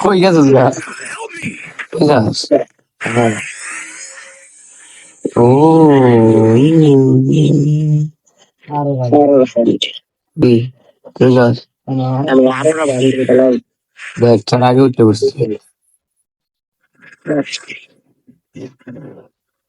কই গেছিস। ও দেখ তোর আগে উঠতে বসছি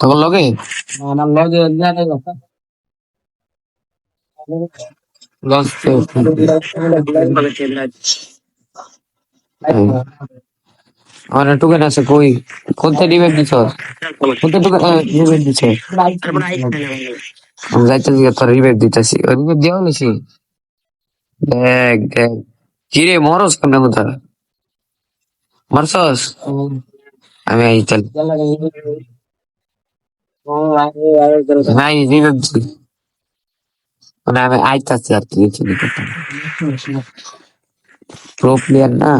তখন লগে? আমার টুকেন আছে কই? কোনটা রিভেট দিছ? কোনটা টুকেন রিভেট দিছ? যাইতে দিকে তোর রিভেট দিতেছি। রিভেট দেওয়া হলেছি দেখ দেখ। কিরে মরস কেন কোথা মারছস আমি আই চল মানে আমি আইতাছি আর কি প্রো প্লেয়ার না।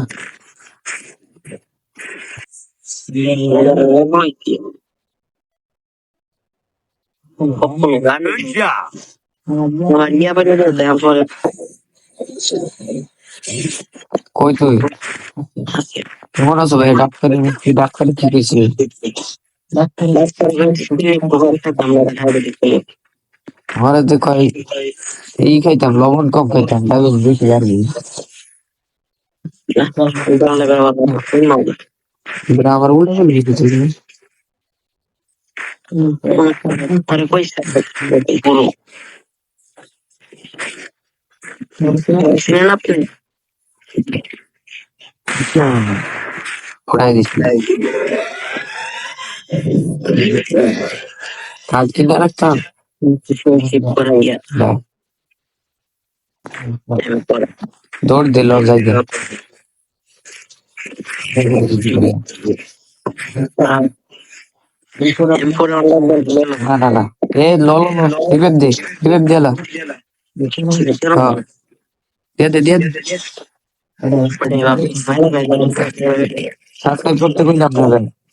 কই তুই? কেমন আছো ভাই? ডাক্তারের কি ডাক্তার কি আমারে তো কই, এই খাইতাম, লবণ কম খাইতাম ডায়াবেটিস বেশি আর আমার উল্টে চলে গেছে ফোড়াই দিচ্ছি কাজ কিনে রাখতাম দাও। দৌড় দিল যাই না না না এ দে হ্যাঁ। দিয়ে দে দিয়ে দে। সাবস্ক্রাইব করতে কই না আপনারা।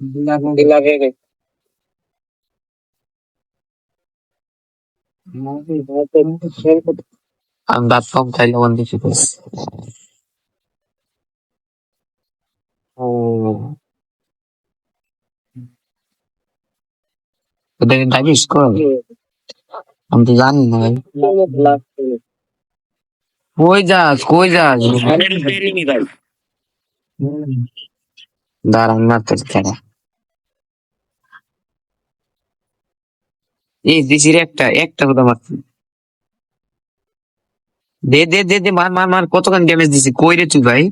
দাদা আমি দাঁত কম ও। ডাইবিস কর আমি তো জানি না ভাই। কই যাস কই যাস? দাঁড়ান মারতে দাঁড়া। এই দিছির একটা একটা কথা মারছি দে দে দে দে মার মার মার কতক্ষণ ড্যামেজ দিছি? কই রে তুই ভাই?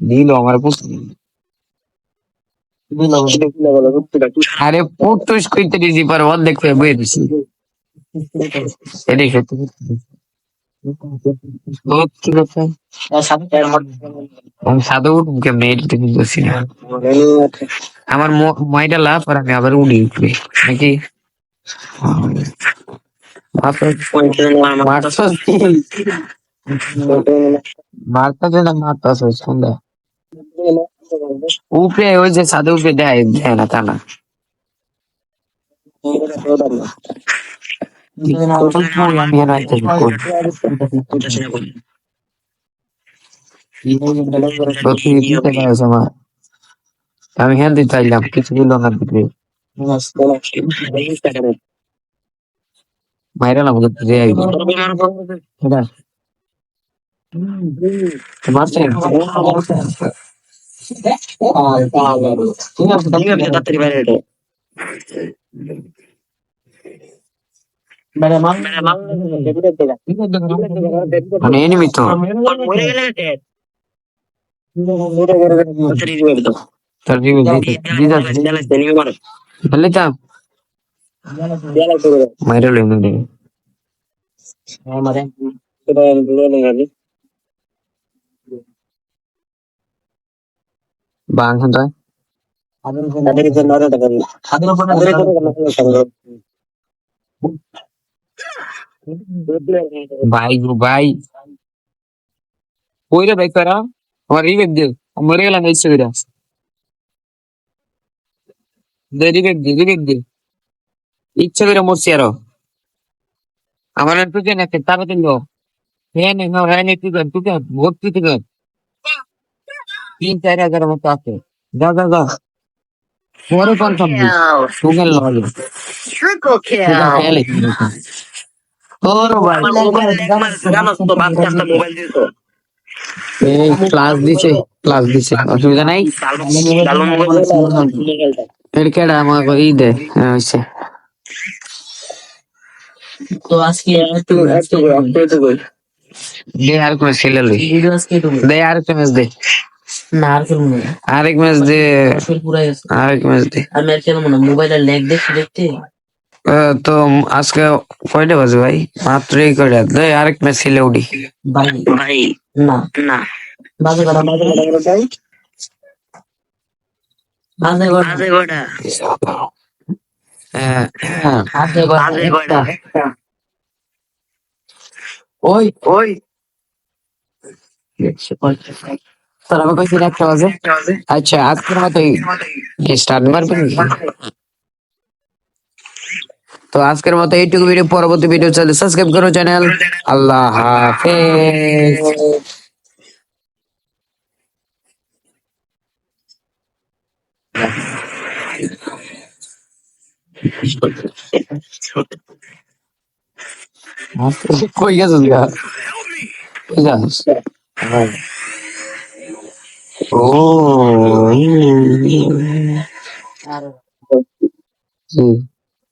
দিল। আমার পুষ- আরে পুটুস কইতে দিছি পর অর্ধেক হয়ে বয়ে দিছি। সত্যি ও কি ব্যাপার? আমি সাদা উঠবো কেমনে এটা তো বুঝতেছি না আমার ম- ময়টা লাভ আর আমি আবার উড়ি উঠবে নাকি মারছস কি? মারতাছে না মারতাছে সন্ধ্যা উপরে ওই যে সাদা উপরে দেয় দেয় না তা না আমি হ্যাঁ দিতে চাইলাম কিছু দিল না দিতে ভাইরাল আমাদের রে এটা মারছে মানে এনিমি তো বললি ভাই গো ভাই। ওই রে ভাই করা আমার রিভিউ দে মরে গেলাম এই ছবিটা। দে রিভিউ দে রিভিউ দে। ইচ্ছা করে মরছি আরও। আমার একটু কেন একটা তারা দিল হ্যাঁ নে হ্যাঁ নে তুই তুই ভর্তি তুই তিন চার হাজার মতো আছে। যা যা যা। পরে কনফার্ম দিস। সুগেল এই ক্লাস দিছে ক্লাস দিছে অসুবিধা নাই? এর কেডা আমাকে ই দে হইছে। তো আজকে একটু আজকে দে আর কোন ছেলে লই। দে আর ম্যাচ দে। না আর আরেক ম্যাচ দে। আরেক ম্যাচ আমি আর খেলব না মোবাইলের ল্যাগ দেখতে। তো আজকে কয়টা বাজে ভাই? মাত্র এই কয়টা? দে আরেক ম্যাচ খেলে উঠি। ভাই ভাই না। না। বাজে কটা হ্যাঁ, হ্যাঁ। বাজে কটা ওই। ওই। তোর আবার একটা বাজে আচ্ছা আজকের মতো স্টার্ট মারবেন? তো আজকের মতো এইটুকু ভিডিও পরবর্তী ভিডিও চলে সাবস্ক্রাইব করো চ্যানেল আল্লাহ হাফেজ। কই গেছিস গা? কই যাস? ও। আর জি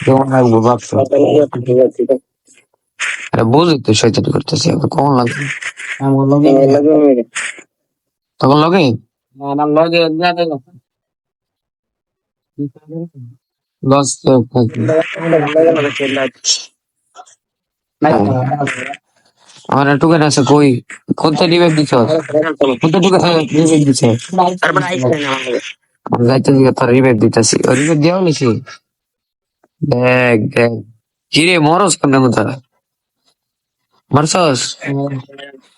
কেমন লাগবো ভাবছ আরে বুঝি তো। শৈতানি করতেছি কেমন লাগবে আমার তখন লগে টুকেন আছে কই? কোনটা রিভাইভ দিছ? কোনটা টুকেন রিভাইভ দিছে? আমি যাইতে তোর রিভাইভ দিতেছি। রিভাইভ দেওয়া হয়েছে দেখ দেখ। কিরে, মরস কেমন মতো মারছস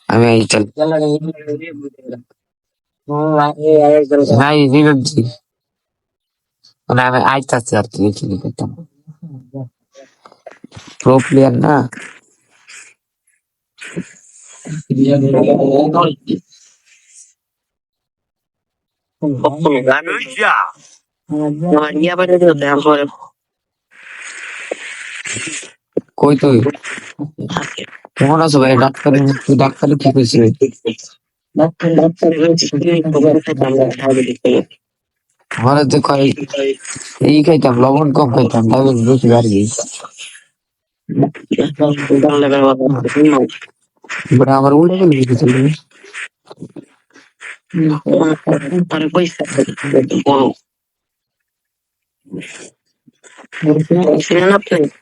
আমি এই চল। নাই দি মানে আমি আর কি, দেখি করতাম প্রো প্লেয়ার না? কই তুই? কেমন আছো ভাই? ডাক্তার তুই ডাক্তারে কি কইছে আমার তো কয় এই খাইতাম, লবণ কম খাইতাম ডায়াবেটিস বেশি বাড়ি গেছে এবার আমার উল্টে গেল কিছু চলবে ওটাই দিচ্ছি কার্ড কিনতে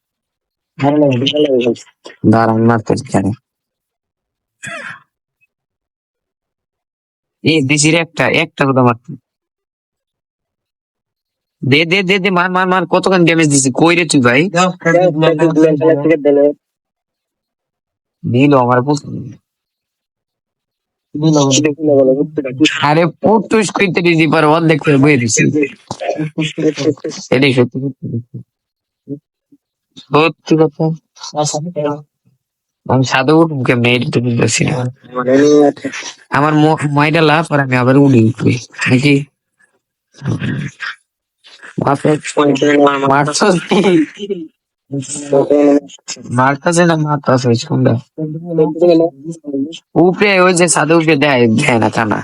দাঁড়ান মারতে জানি এই দিছির একটা একটা কথা মারতে দে দে দে দে মার মার মার কতক্ষণ ড্যামেজ দিছি কই রে তুই ভাই? দিল আমার পছন্দ আরে পুটুস কইতে দিদি পার অর্ধেক করে বয়ে দিছি। এটাই সত্যি। সত্যি কথা আমি সাদা উঠবো কেমনে এটা তো বুঝতেছি না আমার মাইটা লাভ আর আমি আবার উড়ি উঠবি নাকি মারতাছে না মারতাছে কোনটা উপরে ওই যে সাদা উপরে দেয় দেয় না কানা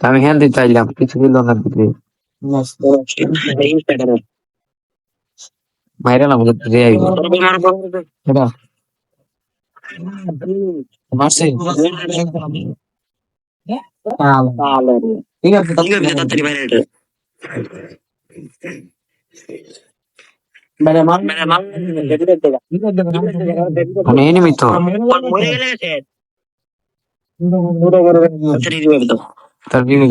আমি হ্যাঁ দিতে চাইলাম কিছু দিল না দিতে মাইরা না বলে রে আইব ঠিক আছে মানে এনিমি তো তার বিবে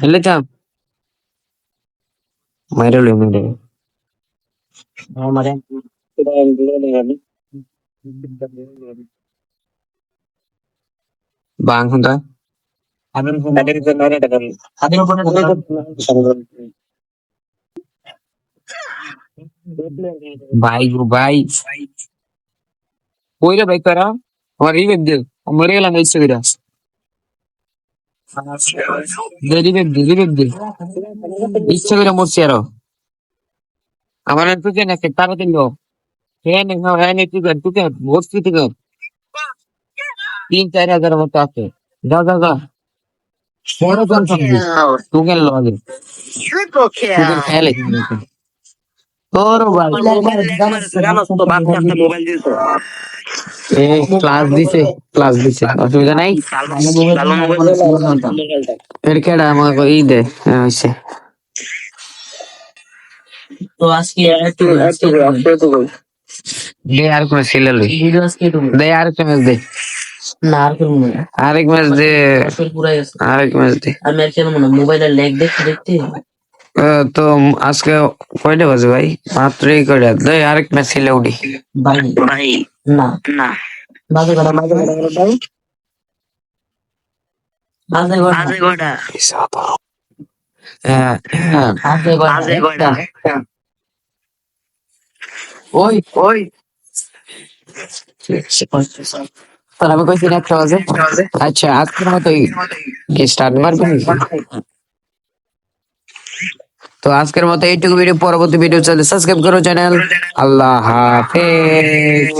হেলে চাপ মাইরা লই মেরে বাং হুদা ভাই গো ভাই কই রে ভাই তোরা আমার রিবেক দে মরে গেলাম এই ছবিটা দে রিবেক দে রিবেক দে ইচ্ছা করে মরছি আরও আমার তুই কেন একটা তারা দিল হ্যাঁ নে হ্যাঁ নে তুই কর তুই কর ভর্তি তুই কর তিন চার হাজার মতো আছে যা যা যা বড় কনফার্ম তুই কেন লাগে তুই খেলে ক্লাস দিছে ক্লাস দিছে অসুবিধা নাই? এর কেডা আমাকে ই দে হ্যাঁ, হইছে। তো আজকে একটু আজকে দে আর কোন সিলে লই। ভিডিও আজকে একটু দে আর একটা ম্যাচ দে। না আর আরেক ম্যাচ দে। আরেক ম্যাচ দে। আমি আর খেলব না মোবাইলের ল্যাগ দেখতে দেখতে? তো আজকে কয়টা বাজে ভাই? মাত্র এই কয়টা? দে আরেক ম্যাচ সিলে উঠি। ভাই না। না। বাজে কথা বাজে কথা বাজে কথা হ্যাঁ, হ্যাঁ। বাজে। ওই। ওই। তাহলে আমি কইছি না আচ্ছা আজকের মতো স্টার্ট মারবি তো আজকের মতো এইটুকু ভিডিও পরবর্তী ভিডিও চলে সাবস্ক্রাইব করো চ্যানেল আল্লাহ হাফেজ।